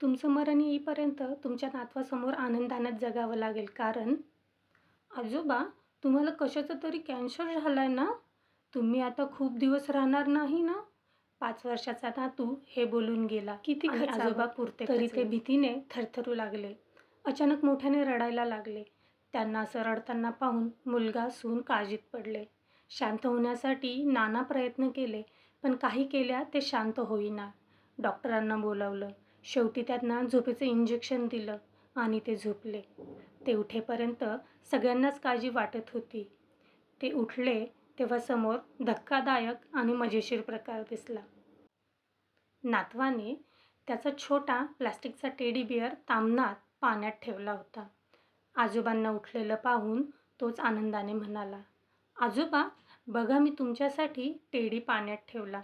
तुमचं मरण येईपर्यंत तुमच्या नातवासमोर आनंदानं जगावं लागेल. कारण आजोबा तुम्हाला कशाचा तरी कॅन्सर झाला आहे ना? तुम्ही आता खूप दिवस राहणार नाही ना? पाच वर्षाचा नातू हे बोलून गेला. किती आजोबा पुरते तरी ते भीतीने थरथरू लागले. अचानक मोठ्याने रडायला लागले. त्यांना असं रडताना पाहून मुलगा सून काळजीत पडले. शांत होण्यासाठी नाना प्रयत्न केले पण काही केल्या ते शांत होईना. डॉक्टरांना बोलावलं. शेवटी त्यांना झोपेचं इंजेक्शन दिलं आणि ते झोपले. ते उठेपर्यंत सगळ्यांनाच काळजी वाटत होती. ते उठले तेव्हा समोर धक्कादायक आणि मजेशीर प्रकार दिसला. नातवाने त्याचा छोटा प्लास्टिकचा टेडी बिअर तामनात पाण्यात ठेवला होता. आजोबांना उठलेलं पाहून तोच आनंदाने म्हणाला आजोबा बघा मी तुमच्यासाठी टेडी पाण्यात ठेवला.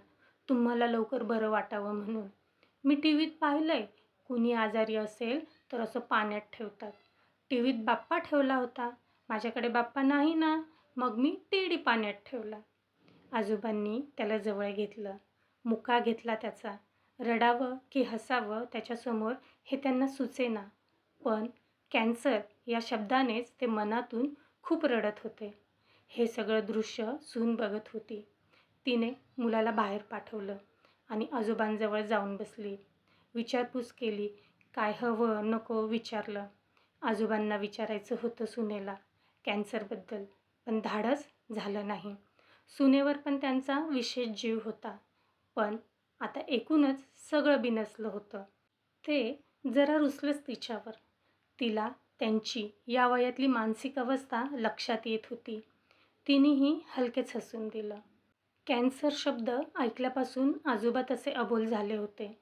तुम्हाला लवकर बरं वाटावं म्हणून. मी टी व्हीत पाहिलं आहे कुणी आजारी असेल तर असं पाण्यात ठेवतात. टी व्हीत बाप्पा ठेवला होता. माझ्याकडे बाप्पा नाही ना मग मी टेडी पाण्यात ठेवला. आजोबांनी त्याला जवळ घेतलं. मुका घेतला त्याचा. रडावं की हसावं त्याच्यासमोर हे त्यांना सुचेना. पण कॅन्सर या शब्दानेच ते मनातून खूप रडत होते. हे सगळं दृश्य सून बघत होती. तिने मुलाला बाहेर पाठवलं. आणि आजोबांजवळ जाऊन बसली. विचारपूस केली काय हवं? नको विचारलं. आजोबांना विचारायचं होतं सुनेला कॅन्सरबद्दल पण धाडस झालं नाही. सुनेवर पण त्यांचा विशेष जीव होता. पण आता एकूणच सगळं बिनसलं होतं. ते जरा रुसलंच तिच्यावर. तिला त्यांची या वयातली मानसिक अवस्था लक्षात येत होती. तिनेही हलकेच हसून दिलं. कॅन्सर शब्द ऐकल्यापासून आजोबा तसे अबोल झाले होते.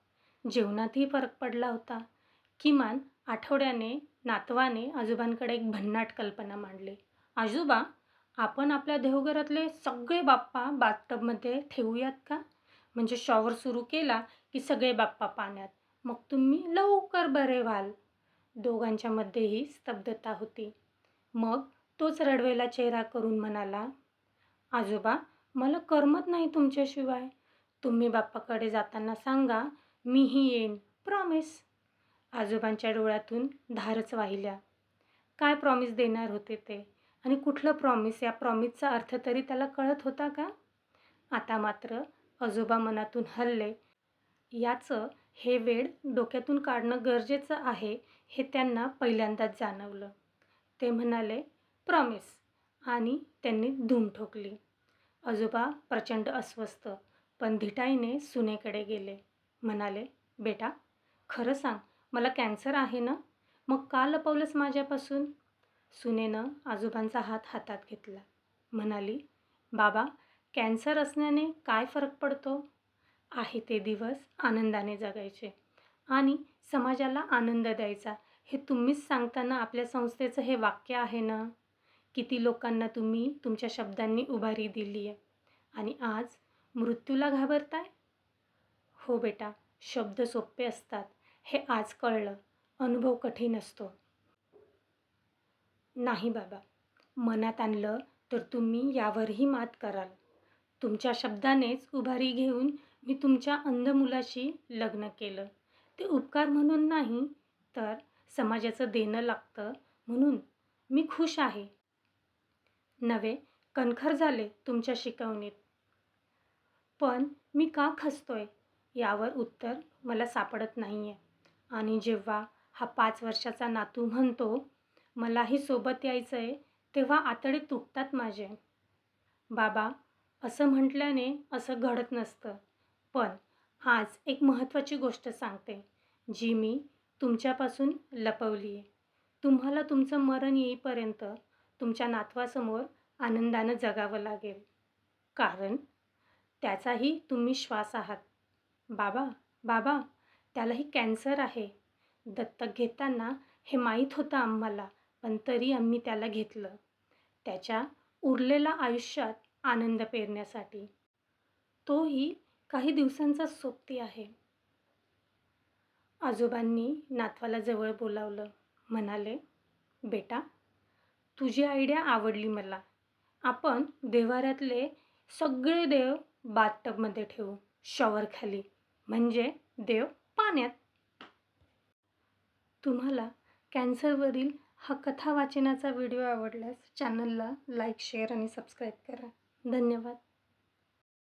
जेवणातही फरक पडला होता. किमान आठवड्याने नातवाने आजोबांकडे एक भन्नाट कल्पना मांडली. आजोबा आपण आपल्या देवघरातले सगळे बाप्पा बाथटबमध्ये ठेवूयात का? म्हणजे शॉवर सुरू केला की सगळे बाप्पा पाण्यात. मग तुम्ही लवकर बरे व्हाल. दोघांच्यामध्येही स्तब्धता होती. मग तोच रडवेला चेहरा करून म्हणाला आजोबा मला करमत नाही तुमच्याशिवाय. तुम्ही बाप्पाकडे जाताना सांगा मीही येईन प्रॉमिस आजोबांच्या डोळ्यातून धारच वाहिल्या. काय प्रॉमिस देणार होते ते? आणि कुठलं प्रॉमिस या प्रॉमिसचा अर्थ तरी त्याला कळत होता का? आता मात्र आजोबा मनातून हल्ले. याचं हे वेळ डोक्यातून काढणं गरजेचं आहे हे त्यांना पहिल्यांदाच जाणवलं. ते म्हणाले प्रॉमिस आणि त्यांनी धूम ठोकली. आजोबा प्रचंड अस्वस्थ. पण धिटाईने सुनेकडे गेले. म्हणाले बेटा खरं सांग मला कॅन्सर आहे ना? मग का लपवलंस माझ्यापासून? सुनेनं आजोबांचा हात हातात घेतला. म्हणाली बाबा कॅन्सर असण्याने काय फरक पडतो? आहे ते दिवस आनंदाने जगायचे आणि समाजाला आनंद द्यायचा. हे तुम्हीच सांगताना आपल्या संस्थेचं हे वाक्य आहे ना? किती लोकांना तुम्ही तुमच्या शब्दांनी उभारी दिली आहे? आणि आज मृत्यूला घाबरताय? हो बेटा शब्द सोपे असतात. हे आज कळलं. अनुभव कठीण असतो. नाही बाबा. मनात आणलं तर तुम्ही यावरही मात कराल. तुमच्या शब्दानेच उभारी घेऊन मी तुमच्या अंध मुलाशी लग्न केलं. ते उपकार म्हणून नाही तर समाजाचं देणं लागतं म्हणून मी खुश आहे. नवे कणखर झाले तुमच्या शिकवणीत. पण मी का खसतोय? यावर उत्तर मला सापडत नाही आहे आणि जेव्हा हा पाच वर्षाचा नातू म्हणतो मलाही सोबत यायचं आहे तेव्हा आतडे तुटतात माझे. बाबा असं म्हटल्याने असं घडत नसतं. पण आज एक महत्त्वाची गोष्ट सांगते जी मी तुमच्यापासून लपवली आहे तुम्हाला तुमचं मरण येईपर्यंत तुमच्या नातवासमोर आनंदानं जगावं लागेल. कारण त्याचाही तुम्ही श्वास आहात. बाबा बाबा त्यालाही कॅन्सर आहे. दत्तक घेताना हे माहीत होतं आम्हाला पण तरी आम्ही त्याला घेतलं. त्याच्या उरलेल्या आयुष्यात आनंद पेरण्यासाठी. तोही काही दिवसांचा सोबती आहे. आजोबांनी नातवाला जवळ बोलावलं. म्हणाले बेटा तुझी आयडिया आवडली मला. आपण देवाऱ्यातले सगळे देव बाथटबमध्ये ठेवू शॉवरखाली. म्हणजे देव पाण्यात. तुम्हाला कॅन्सरवरील हा कथा वाचनाचा व्हिडिओ आवडल्यास चॅनलला लाईक शेअर आणि सबस्क्राईब करा. धन्यवाद.